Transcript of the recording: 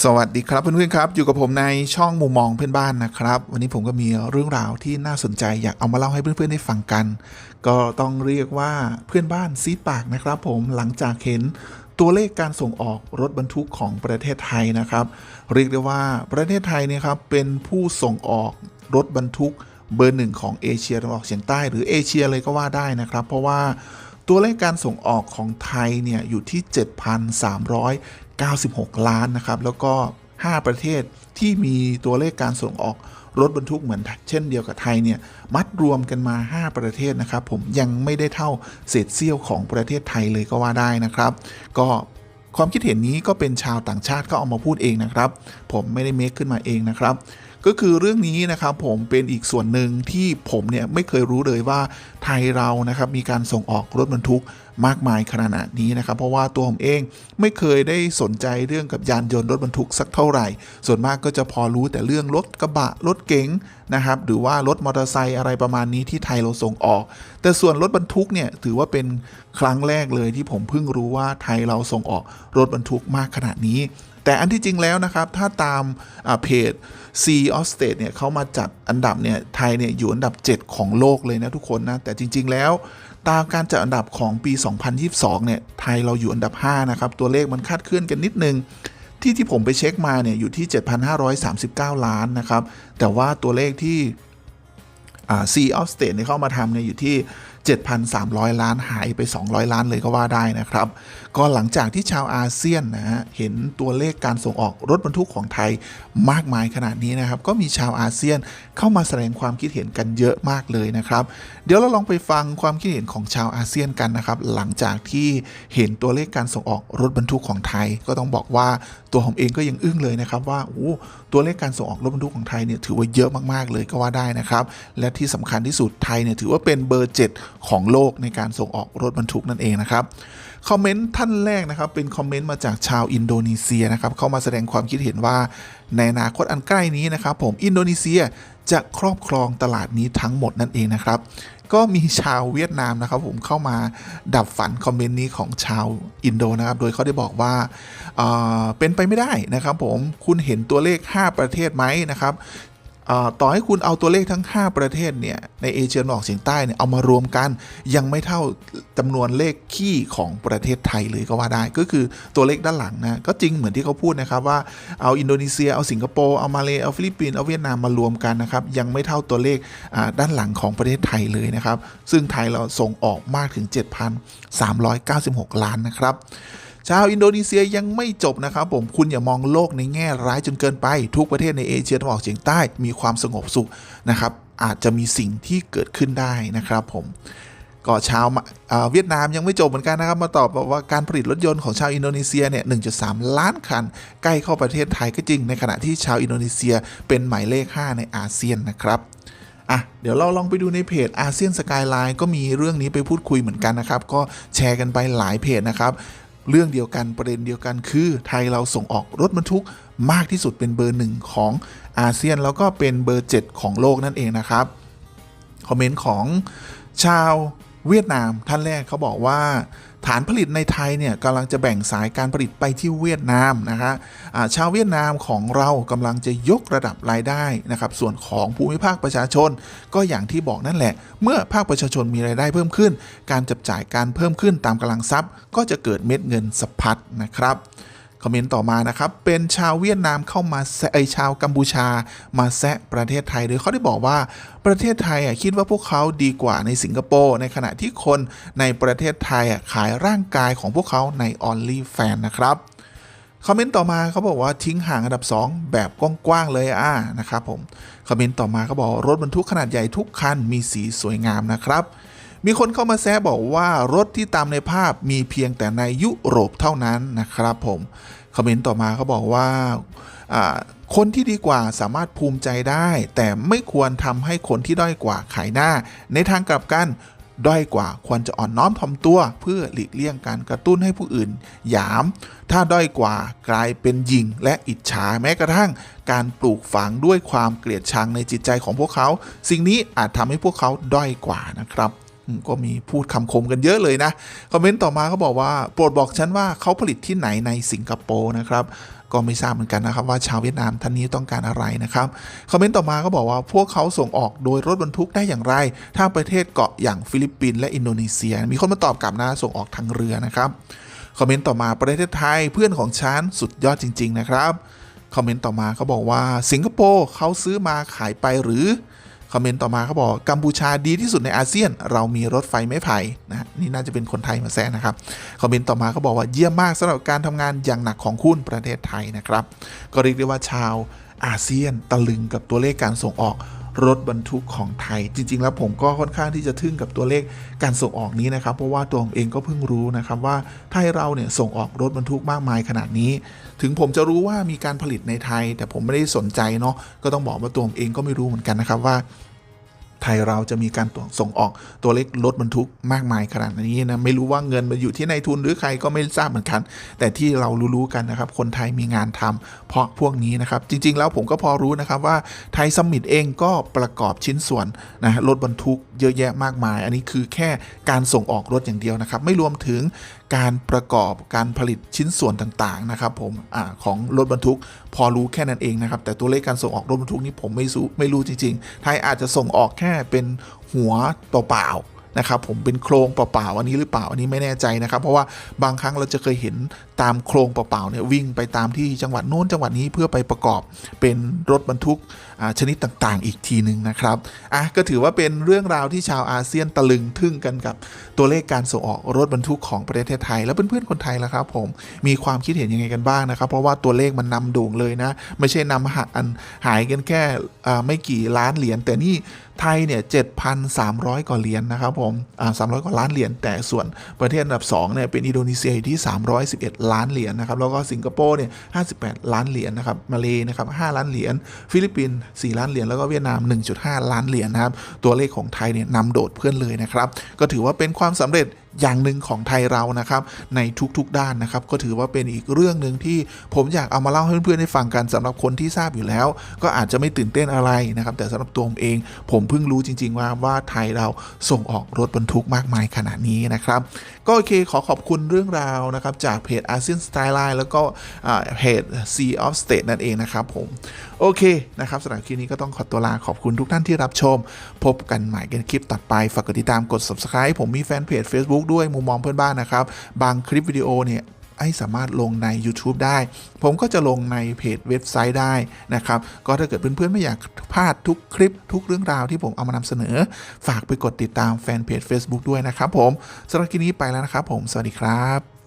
สวัสดีครับเพื่อนๆครับ อยู่กับผมในช่องมุมมองเพื่อนบ้านนะครับ วันนี้ผมก็มีเรื่องราวที่น่าสนใจอยากเอามาเล่าให้เพื่อนๆได้ฟังกัน ก็ต้องเรียกว่าเพื่อนบ้านซีปากนะครับ ผมหลังจากเห็นตัวเลขการส่งออกรถบรรทุกของประเทศไทยนะครับ เรียกได้ว่าประเทศไทยเนี่ยครับเป็นผู้ส่งออกรถบรรทุกเบอร์หนึ่งของเอเชียตะวันออกเฉียงใต้หรือเอเชียเลยก็ว่าได้นะครับ เพราะว่าตัวเลขการส่งออกของไทยเนี่ยอยู่ที่ 96 ล้านนะครับ แล้วก็ 5 ประเทศที่มีตัวเลขการส่งออกรถบรรทุกเหมือนเช่นเดียวกับไทยเนี่ยมัดรวมกันมา 5 ประเทศนะครับผมยังไม่ได้เท่าเศษเสี้ยวของประเทศไทยเลยก็ว่าได้นะครับ ก็ความคิดเห็นนี้ก็เป็นชาวต่างชาติก็เอามาพูดเองนะครับ ผมไม่ได้เมคขึ้นมาเองนะครับ ก็คือเรื่องนี้นะครับผมเป็นอีกส่วนหนึ่งที่ผมเนี่ยไม่เคยรู้เลยว่าไทยเรานะครับมีการส่งออกรถบรรทุกมากมายขนาดนี้นะครับ เพราะว่าตัวผมเองไม่เคยได้สนใจเรื่องกับยานยนต์รถบรรทุกสักเท่าไหร่ ส่วนมากก็จะพอรู้แต่เรื่องรถกระบะรถเก๋งนะครับหรือว่ารถมอเตอร์ไซค์อะไรประมาณนี้ที่ไทยเราส่งออก แต่ส่วนรถบรรทุกเนี่ยถือว่าเป็นครั้งแรกเลยที่ผมเพิ่งรู้ว่าไทยเราส่งออกรถบรรทุกมากขนาดนี้ แต่อันที่จริงแล้วนะครับ ถ้าตามเพจ C of State เนี่ยเขามาจัดอันดับเนี่ยไทยเนี่ยอยู่อันดับ 7 ของโลกเลยนะทุกคนนะ แต่จริง ๆ แล้ว ตามการจัดอันดับของปี 2022 เนี่ยไทยเราอยู่อันดับ 5 นะครับ ตัวเลขมันคาดเคลื่อนกันนิดนึง ที่ที่ผมไปเช็คมาเนี่ยอยู่ที่ 7,539 ล้านนะครับ แต่ว่าตัวเลขที่อ่า Sea of State เนี่ยเข้ามาทำเนี่ยอยู่ที่ 7,300 ล้านหายไป 200 ล้านเลยก็ว่าได้นะครับ ก็หลังจากที่ชาวอาเซียนนะฮะเห็นตัวเลขการส่งออกรถบรรทุกของไทยมากมายขนาดนี้นะครับ ก็มีชาวอาเซียนเข้ามาแสดงความคิดเห็นกันเยอะมากเลยนะครับ เดี๋ยวเราลองไปฟังความคิดเห็นของชาวอาเซียนกันนะครับ หลังจากที่เห็นตัวเลขการส่งออกรถบรรทุกของไทย ก็ต้องบอกว่าตัวผมเองก็ยังอึ้งเลยนะครับว่าโอ้ตัวเลขการส่งออกรถบรรทุกของไทยเนี่ยถือว่าเยอะมากๆเลยก็ว่าได้นะครับ และที่สำคัญที่สุดไทยเนี่ยถือว่าเป็นเบอร์ 7 ของโลกในการส่งออกรถบรรทุกนั่นเองนะครับ คอมเมนต์ท่านแรกนะครับ เป็นคอมเมนต์มาจากชาวอินโดนีเซียนะครับเข้ามาแสดงความคิดเห็นว่าในอนาคตอันใกล้นี้นะครับ ผมอินโดนีเซียจะครอบครองตลาดนี้ทั้งหมดนั่นเองนะครับ ก็มีชาวเวียดนามนะครับ ผมเข้ามาดับฝันคอมเมนต์นี้ของชาวอินโดนะครับ โดยเขาได้บอกว่าเเป็นไปไม่ได้นะครับ ผมคุณเห็นตัวเลข 5 ประเทศไหมนะครับ ต่อให้คุณเอาตัวเลขทั้ง 5 ประเทศเนี่ยในเอเชียตะวันออกเฉียงใต้เนี่ยเอามารวมกันยังไม่เท่าจำนวนเลขขี้ของประเทศไทยเลยก็ว่าได้ ก็คือตัวเลขด้านหลังนะก็จริงเหมือนที่เขาพูดนะครับว่าเอาอินโดนีเซียเอาสิงคโปร์เอามาเลเอาฟิลิปปินส์เอาเวียดนามมารวมกันนะครับยังไม่เท่าตัวเลขด้านหลังของประเทศไทยเลยนะครับซึ่งไทยเราส่งออกมากถึง 7,396 ล้านนะครับ ชาวอินโดนีเซียยังไม่จบนะครับผมคุณอย่ามองโลกในแง่ร้ายจนเกินไป ทุกประเทศในเอเชียตะวันออกเฉียงใต้มีความสงบสุขนะครับอาจจะมีสิ่งที่เกิดขึ้นได้นะครับผมก็ชาวเวียดนามยังไม่จบเหมือนกันนะครับ มาตอบบอกว่าการผลิตรถยนต์ของชาวอินโดนีเซียเนี่ย 1.3 ล้านคัน ใกล้เข้าประเทศไทยก็จริง ในขณะที่ชาวอินโดนีเซียเป็นหมายเลข 5 ในอาเซียนนะครับอะเดี๋ยวเราลองไปดูในเพจอาเซียนสกายไลน์ก็มีเรื่องนี้ไปพูดคุยเหมือนกันนะครับ ก็แชร์กันไปหลายเพจนะครับ เรื่องเดียวกันประเด็นเดียวกันคือ ไทยเราส่งออกรถบรรทุกมากที่สุดเป็นเบอร์หนึ่งของอาเซียน แล้วก็เป็นเบอร์ 7 ของโลกนั่นเองนะครับ คอมเมนต์ของชาวเวียดนามท่านแรกเขาบอกว่า ฐานผลิตในไทยเนี่ยกำลังจะแบ่งสายการผลิตไปที่เวียดนามนะคะะชาวเวียดนามของเรากำลังจะยกระดับรายได้นะครับ ส่วนของภูมิภาคประชาชน ก็อย่างที่บอกนั่นแหละ เมื่อภาคประชาชนมีรายได้เพิ่มขึ้น การจับจ่ายการเพิ่มขึ้นตามกำลังทรัพย์ ก็จะเกิดเม็ดเงินสะพัดนะครับ คอมเมนต์ต่อมานะครับ เป็นชาวเวียดนามเข้ามาแซะไอชาวกัมพูชา มาแซะประเทศไทยโดยเขาได้บอกว่าประเทศไทยอะคิดว่าพวกเขาดีกว่าในสิงคโปร์ในขณะที่คนในประเทศไทยอะขายร่างกายของพวกเขาใน Only Fan นะครับคอมเมนต์ต่อมาเขาบอกว่าทิ้งห่างอันดับ 2 แบบกว้างๆเลยอ่านะครับผมคอมเมนต์ต่อมาเขาบอกรถบรรทุกขนาดใหญ่ทุกคันมีสีสวยงามนะครับ มีคนเข้ามาแซะบอกว่ารถที่ตามในภาพมีเพียงแต่ในยุโรปเท่านั้นนะครับผมคอมเมนต์ต่อมาเขาบอกว่าคนที่ดีกว่าสามารถภูมิใจได้ แต่ไม่ควรทำให้คนที่ด้อยกว่าขายหน้า ในทางกลับกันด้อยกว่าควรจะอ่อนน้อมถ่อมตัว เพื่อหลีกเลี่ยงการกระตุ้นให้ผู้อื่นหยาม ถ้าด้อยกว่ากลายเป็นยิงและอิจฉาแม้กระทั่ง การปลูกฝังด้วยความเกลียดชังในจิตใจของพวกเขา สิ่งนี้อาจทำให้พวกเขาด้อยกว่านะครับ ก็มีพูดคำคมกันเยอะเลยนะ คอมเมนต์ต่อมาเขาบอกว่า โปรดบอกฉันว่าเขาผลิตที่ไหนในสิงคโปร์นะครับ ก็ไม่ทราบเหมือนกันนะครับว่าชาวเวียดนามท่านนี้ต้องการอะไรนะครับ คอมเมนต์ต่อมาก็บอกว่าพวกเขาส่งออกโดยรถบรรทุกได้อย่างไร ถ้าประเทศเกาะอย่างฟิลิปปินส์และอินโดนีเซีย มีคนมาตอบกลับนะส่งออกทางเรือนะครับ คอมเมนต์ต่อมาประเทศไทยเพื่อนของฉันสุดยอดจริง ๆ นะครับ คอมเมนต์ต่อมาเขาบอกว่าสิงคโปร์เขาซื้อมาขายไปหรือ คอมเมนต์ต่อมาเขาบอกกัมพูชาดีที่สุดในอาเซียน เรามีรถไฟไม้ไผ่นะนี่น่าจะเป็นคนไทยมาแซะนะครับคอมเมนต์ต่อมาเขาบอกว่าเยี่ยมมากสำหรับการทำงานอย่างหนักของคุณประเทศไทยนะครับ ก็เรียกได้ว่าชาวอาเซียนตะลึงกับตัวเลขการส่งออก รถบรรทุกของไทย จริง ๆ แล้วผมก็ค่อนข้างที่จะทึ่งกับตัวเลขการส่งออกนี้นะครับ เพราะว่าตัวผมเองก็เพิ่งรู้นะครับว่าไทยเราเนี่ยส่งออกรถบรรทุกมากมายขนาดนี้ ถึงผมจะรู้ว่ามีการผลิตในไทย แต่ผมไม่ได้สนใจเนาะก็ต้องบอกว่าตัวผมเองก็ไม่รู้เหมือนกันนะครับว่า ไทยเราจะมีการส่งออกตัวเลขรถบรรทุกมากมายขนาดนี้นะไม่รู้ว่าเงินมาอยู่ที่นายทุนหรือใครก็ไม่ทราบเหมือนกัน แต่ที่เรารู้ๆกันนะครับ คนไทยมีงานทำเพราะพวกนี้นะครับ จริง ๆ แล้วผมก็พอรู้นะครับว่าไทยซัมมิตเองก็ประกอบชิ้นส่วนนะรถบรรทุกเยอะแยะมากมาย อันนี้คือแค่การส่งออกรถอย่างเดียวนะครับ ไม่รวมถึง การประกอบการผลิตชิ้นส่วนต่างๆนะครับผมอของรถบรรทุกพอรู้แค่นั้นเองนะครับ แต่ตัวเลขการส่งออกรถบรรทุกนี่ผมไม่รู้ไม่รู้จริงๆ ไทยอาจจะส่งออกแค่เป็นหัวเปล่าๆ นะครับผมเป็นโครงเปล่าๆอันนี้หรือเปล่าอันนี้ไม่แน่ใจนะครับ เพราะว่าบางครั้งเราจะเคยเห็นตามโครงเปล่าๆเนี่ยวิ่งไปตามที่จังหวัดโน้นจังหวัดนี้เพื่อไปประกอบเป็นรถบรรทุกชนิดต่างๆ อีกทีหนึ่งนะครับอะก็ถือว่าเป็นเรื่องราวที่ชาวอาเซียนตะลึงทึ่งกันกับตัวเลขการส่งออกรถบรรทุกของประเทศไทย แล้วเพื่อนๆคนไทยล่ะครับ ผมมีความคิดเห็นยังไงกันบ้างนะครับ เพราะว่าตัวเลขมันนำโด่งเลยนะ ไม่ใช่นำหาอันหายกันแค่ไม่กี่ล้านเหรียญแต่นี่ไทยเนี่ย7,300กว่าเหรียญนะครับผมอ่า300กว่าล้านเหรียญแต่ส่วนประเทศอันดับ2เนี่ยเป็นอินโดนีเซียอยู่ที่ 311 ล้านเหรียญนะครับแล้วก็สิงคโปร์เนี่ย58 ล้านเหรียญนะครับมาเลนะครับ5ล้านเหรียญฟิลิปปินส์4ล้านเหรียญแล้วก็เวียดนาม 1.5 ล้านเหรียญนะครับตัวเลขของไทยเนี่ยนำโดดเพื่อนเลยนะครับก็ถือว่าเป็นความสำเร็จ อย่างหนึ่งของไทยเรานะครับ ในทุกๆด้านนะครับ ก็ถือว่าเป็นอีกเรื่องหนึ่งที่ผมอยากเอามาเล่าให้เพื่อนๆได้ฟังกันสำหรับคนที่ทราบอยู่แล้ว ก็อาจจะไม่ตื่นเต้นอะไรนะครับ แต่สำหรับตัวผมเอง ผมเพิ่งรู้จริง ๆ ว่าว่าไทยเราส่งออกรถบรรทุกมากมายขนาดนี้นะครับก็โอเคขอขอบคุณเรื่องราวนะครับจากเพจ ASEAN Style Line แล้วก็เพจ Sea of State นั่นเองนะครับผม โอเคนะครับสำหรับคลิปนี้ก็ต้องขอตัวลาขอบคุณทุกท่านที่รับชม พบกันใหม่กันคลิปต่อไป ฝากกดติดตามกด subscribe ผมมีแฟนเพจ Facebook ด้วยมุมมองเพื่อนบ้านนะครับ บางคลิปวิดีโอเนี่ย ไอ้สามารถลงใน YouTube ได้ ผมก็จะลงในเพจเว็บไซต์ได้นะครับ ก็ถ้าเกิดเพื่อนๆ ไม่อยากพลาดทุกคลิปทุกเรื่องราวที่ผมเอามานำเสนอ ฝากไปกดติดตามแฟนเพจ Facebook ด้วยนะครับผมสำหรับคลิปนี้ไปแล้วนะครับผม สวัสดีครับ